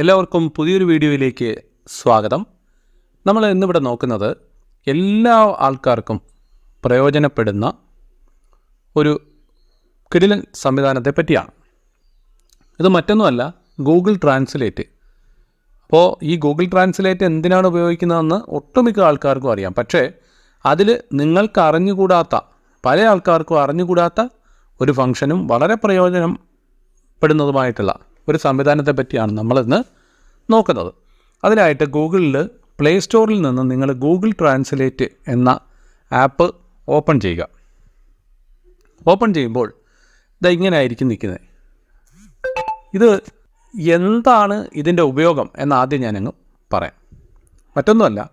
എല്ലാവർക്കും പുതിയൊരു വീഡിയോയിലേക്ക് സ്വാഗതം. നമ്മൾ ഇന്നിവിടെ നോക്കുന്നത് എല്ലാ ആൾക്കാർക്കും പ്രയോജനപ്പെടുന്ന ഒരു കിടിലൻ സംവിധാനത്തെ പറ്റിയാണ്. ഇത് മറ്റൊന്നുമല്ല ഗൂഗിൾ ട്രാൻസ്ലേറ്റ് അപ്പോൾ ഈ ഗൂഗിൾ ട്രാൻസ്ലേറ്റ് എന്തിനാണ് ഉപയോഗിക്കുന്നതെന്ന് ഒട്ടുമിക്ക ആൾക്കാർക്കും അറിയാം. പക്ഷേ അതിൽ നിങ്ങൾക്ക് അറിഞ്ഞുകൂടാത്ത പല ആൾക്കാർക്കും അറിഞ്ഞുകൂടാത്ത ഒരു ഫംഗ്ഷനും വളരെ പ്രയോജനപ്പെടുന്നതുമായിട്ടുള്ള ഒരു സംവിധാനത്തെ പറ്റിയാണ് നമ്മളിന്ന് നോക്കുന്നത്. അതിനായിട്ട് ഗൂഗിളിൽ പ്ലേ സ്റ്റോറിൽ നിന്ന് നിങ്ങൾ ഗൂഗിൾ ട്രാൻസ്ലേറ്റ് എന്ന ആപ്പ് ഓപ്പൺ ചെയ്യുക. ഓപ്പൺ ചെയ്യുമ്പോൾ ഇത് ഇങ്ങനെ ആയിരിക്കും നിൽക്കുന്നത്. ഇത് എന്താണ് ഇതിന്റെ ഉപയോഗം എന്ന് ആദ്യം ഞാനങ്ങ് പറയാം. മറ്റൊന്നുമല്ല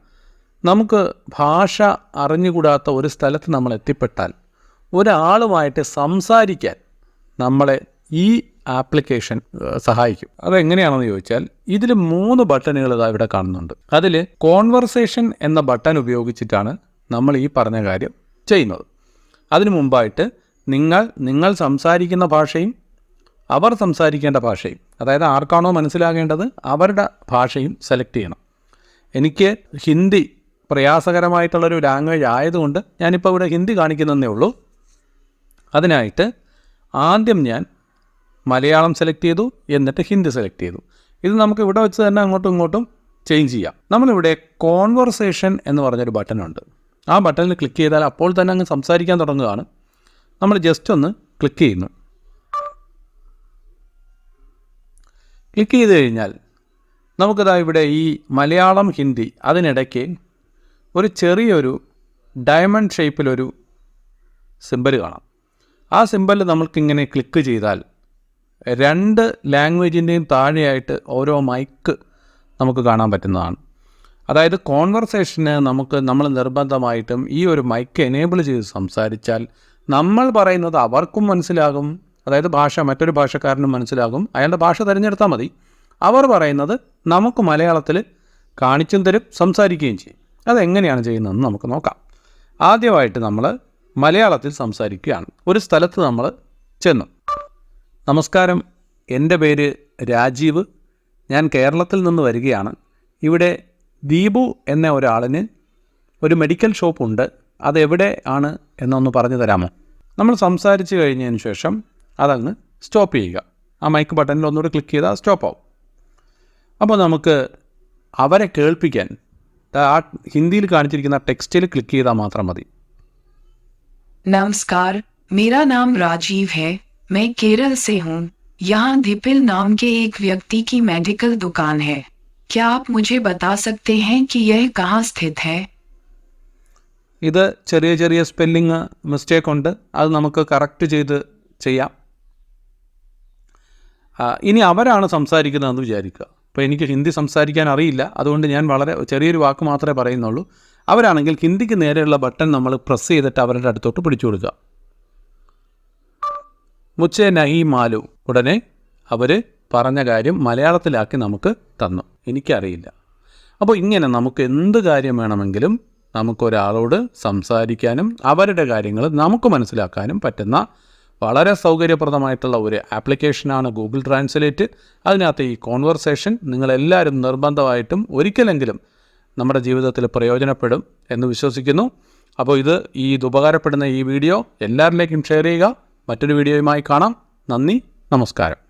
നമുക്ക് ഭാഷ അറിഞ്ഞുകൂടാത്ത ഒരു സ്ഥലത്ത് നമ്മൾ എത്തിപ്പെട്ടാൽ ഒരാളുമായിട്ട് സംസാരിക്കാൻ നമ്മളെ ഈ ആപ്ലിക്കേഷൻ സഹായിക്കും. അതെങ്ങനെയാണെന്ന് ചോദിച്ചാൽ ഇതിൽ മൂന്ന് ബട്ടണുകൾ ഇവിടെ കാണുന്നുണ്ട്. അതിൽ കോൺവെർസേഷൻ എന്ന ബട്ടൺ ഉപയോഗിച്ചിട്ടാണ് നമ്മൾ ഈ പറഞ്ഞ കാര്യം ചെയ്യുന്നത്. അതിനു മുമ്പായിട്ട് നിങ്ങൾ നിങ്ങൾ സംസാരിക്കുന്ന ഭാഷയും അവർ സംസാരിക്കേണ്ട ഭാഷയും അതായത് ആർക്കാണോ മനസ്സിലാകേണ്ടത് അവരുടെ ഭാഷയും സെലക്ട് ചെയ്യണം. എനിക്ക് ഹിന്ദി പ്രയാസകരമായിട്ടുള്ളൊരു ലാംഗ്വേജ് ആയതുകൊണ്ട് ഞാനിപ്പോൾ ഇവിടെ ഹിന്ദി കാണിക്കുന്നതേ ഉള്ളൂ. അതിനായിട്ട് ആദ്യം ഞാൻ മലയാളം സെലക്ട് ചെയ്തു എന്നിട്ട് ഹിന്ദി സെലക്ട് ചെയ്തു. ഇത് നമുക്ക് ഇവിടെ വെച്ച് തന്നെ അങ്ങോട്ടും ഇങ്ങോട്ടും ചേഞ്ച് ചെയ്യാം. നമ്മളിവിടെ കോൺവെർസേഷൻ എന്ന് പറഞ്ഞൊരു ബട്ടൺ ഉണ്ട്. ആ ബട്ടണിൽ ക്ലിക്ക് ചെയ്താൽ അപ്പോൾ തന്നെ അങ്ങ് സംസാരിക്കാൻ തുടങ്ങുകയാണ്. നമ്മൾ ജസ്റ്റ് ഒന്ന് ക്ലിക്ക് ചെയ്യുന്നു. ക്ലിക്ക് ചെയ്ത് കഴിഞ്ഞാൽ നമുക്കിതാ ഇവിടെ ഈ മലയാളം ഹിന്ദി അതിനിടയ്ക്ക് ഒരു ചെറിയൊരു ഡയമണ്ട് ഷേപ്പിലൊരു സിമ്പൽ കാണാം. ആ സിമ്പൽ നമ്മൾക്കിങ്ങനെ ക്ലിക്ക് ചെയ്താൽ രണ്ട് ലാംഗ്വേജിന്റെയും താഴെയായിട്ട് ഓരോ മൈക്ക് നമുക്ക് കാണാൻ പറ്റുന്നതാണ്. അതായത് കോൺവെർസേഷന് നമുക്ക് നമ്മൾ നിർബന്ധമായിട്ടും ഈ ഒരു മൈക്ക് എനേബിൾ ചെയ്ത് സംസാരിച്ചാൽ നമ്മൾ പറയുന്നത് അവർക്കും മനസ്സിലാകും. അതായത് ഭാഷ മറ്റൊരു ഭാഷക്കാരനും മനസ്സിലാകും. അയാളുടെ ഭാഷ തിരഞ്ഞെടുത്താൽ മതി. അവർ പറയുന്നത് നമുക്ക് മലയാളത്തിൽ കാണിച്ചും തരും സംസാരിക്കുകയും ചെയ്യും. അതെങ്ങനെയാണ് ചെയ്യുന്നതെന്ന് നമുക്ക് നോക്കാം. ആദ്യമായിട്ട് നമ്മൾ മലയാളത്തിൽ സംസാരിക്കുകയാണ്. ഒരു സ്ഥലത്ത് നമ്മൾ ചെന്നു. നമസ്കാരം. എന്റെ പേര് രാജീവ്. ഞാൻ കേരളത്തിൽ നിന്ന് വരികയാണ്. ഇവിടെ ദീപു എന്ന ഒരാളിന് ഒരു മെഡിക്കൽ ഷോപ്പുണ്ട് അതെവിടെ ആണ് എന്നൊന്ന് പറഞ്ഞു തരാമോ? നമ്മൾ സംസാരിച്ച് കഴിഞ്ഞതിന് ശേഷം അതങ്ങ് സ്റ്റോപ്പ് ചെയ്യുക. ആ മൈക്ക് ബട്ടണിൽ ഒന്നുകൂടെ ക്ലിക്ക് ചെയ്താൽ സ്റ്റോപ്പ് ആവും അപ്പോൾ നമുക്ക് അവരെ കേൾപ്പിക്കാൻ ആ ഹിന്ദിയിൽ കാണിച്ചിരിക്കുന്ന ടെക്സ്റ്റിൽ ക്ലിക്ക് ചെയ്താൽ മാത്രം മതി. നമസ്കാർ മീരാ നാം രാജീവ് ഹേ. मैं केरल से हूँ यहाँ धिपिल नाम के एक व्यक्ति की मेडिकल दुकान है क्या आप मुझे बता सकते हैं कि यह कहाँ स्थित है ഇത് ചെറിയ ചെറിയ സ്പെല്ലിങ് മിസ്റ്റേക്ക് ഉണ്ട് അത് നമുക്ക് കറക്റ്റ് ചെയ്ത് ചെയ്യാം ആ, ഇനി അവരാണ് സംസാരിക്കുന്നതെന്ന് വിചാരിക്കുക അപ്പോൾ എനിക്ക് ഹിന്ദി സംസാരിക്കാൻ അറിയില്ല അതുകൊണ്ട് ഞാൻ വളരെ ചെറിയൊരു വാക്ക് മാത്രമേ പറയുന്നുള്ളൂ അവരാണെങ്കിൽ ഹിന്ദിക്ക് നേരെയുള്ള ബട്ടൺ നമ്മൾ പ്രസ് ചെയ്തിട്ട് അവരുടെ അടുത്തോട്ട് പിടിച്ചു കൊടുക്കുക മുച്ചേ നഹി മാലു. ഉടനെ അവർ പറഞ്ഞ കാര്യം മലയാളത്തിലാക്കി നമുക്ക് തന്നു. എനിക്കറിയില്ല. അപ്പോൾ ഇങ്ങനെ നമുക്ക് എന്ത് കാര്യം വേണമെങ്കിലും നമുക്കൊരാളോട് സംസാരിക്കാനും അവരുടെ കാര്യങ്ങൾ നമുക്ക് മനസ്സിലാക്കാനും പറ്റുന്ന വളരെ സൗകര്യപ്രദമായിട്ടുള്ള ഒരു ആപ്ലിക്കേഷനാണ് ഗൂഗിൾ ട്രാൻസ്ലേറ്റ്. അതിനകത്ത് ഈ കോൺവെർസേഷൻ നിങ്ങളെല്ലാവരും നിർബന്ധമായിട്ടും ഒരിക്കലെങ്കിലും നമ്മുടെ ജീവിതത്തിൽ പ്രയോജനപ്പെടും എന്ന് വിശ്വസിക്കുന്നു. അപ്പോൾ ഇത് ഈ ഇത് ഉപകാരപ്പെടുന്ന ഈ വീഡിയോ എല്ലാവരിലേക്കും ഷെയർ ചെയ്യുക. മറ്റൊരു വീഡിയോയുമായി കാണാം. നന്ദി നമസ്കാരം.